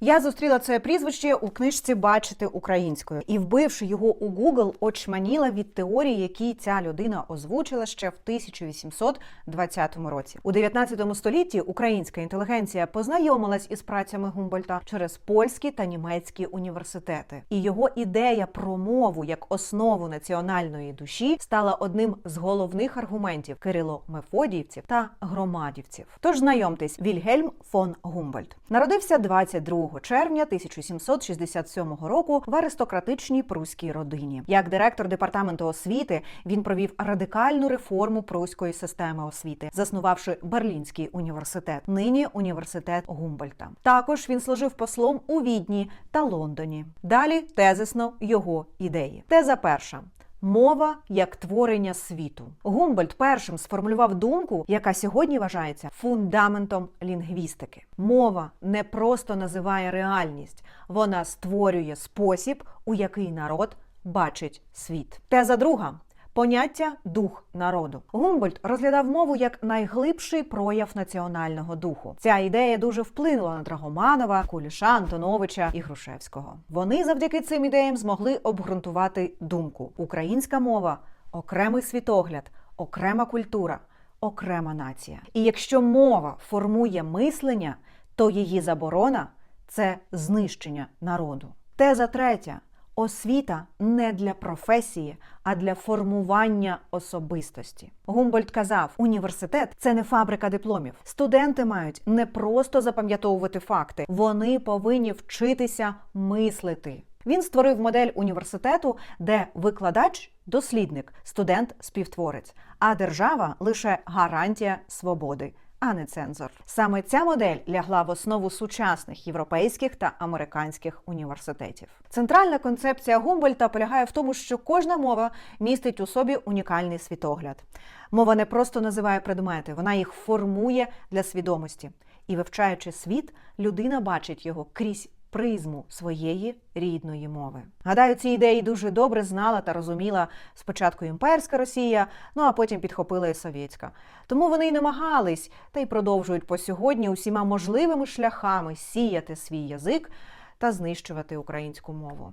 Я зустріла це прізвище у книжці Бачити українською і, вбивши його у Google, очманіла від теорії, які ця людина озвучила ще в 1820 році. У 19 столітті українська інтелігенція познайомилась із працями Гумбольта через польські та німецькі університети. І його ідея про мову як основу національної душі стала одним з головних аргументів Кирило-Мефодіївців та громадівців. Тож знайомтесь, Вільгельм фон Гумбольд народився 22 червня 1767 року в аристократичній пруській родині. Як директор департаменту освіти він провів радикальну реформу пруської системи освіти, заснувавши Берлінський університет, нині університет Гумбольта. Також він служив послом у Відні та Лондоні. Далі тезисно його ідеї. Теза перша. Мова як творення світу. Гумбольд першим сформулював думку, яка сьогодні вважається фундаментом лінгвістики. Мова не просто називає реальність, вона створює спосіб, у який народ бачить світ. Теза друга. Поняття дух народу Гумбольд розглядав мову як найглибший прояв національного духу. Ця ідея дуже вплинула на Драгоманова, Куліша, Антоновича і Грушевського. Вони завдяки цим ідеям змогли обґрунтувати думку: українська мова окремий світогляд, окрема культура, окрема нація. І якщо мова формує мислення, то її заборона це знищення народу. Теза третя. Освіта не для професії, а для формування особистості. Гумбольд казав: університет це не фабрика дипломів. Студенти мають не просто запам'ятовувати факти, вони повинні вчитися мислити. Він створив модель університету, де викладач дослідник, студент співтворець, а держава лише гарантія свободи а не цензор. Саме ця модель лягла в основу сучасних європейських та американських університетів. Центральна концепція Гумбольта полягає в тому, що кожна мова містить у собі унікальний світогляд. Мова не просто називає предмети, вона їх формує для свідомості. І вивчаючи світ, людина бачить його крізь призму своєї рідної мови. Гадаю, ці ідеї дуже добре знала та розуміла спочатку імперська Росія, ну а потім підхопила і совєтська. Тому вони й намагались та й продовжують по сьогодні усіма можливими шляхами сіяти свій язик та знищувати українську мову.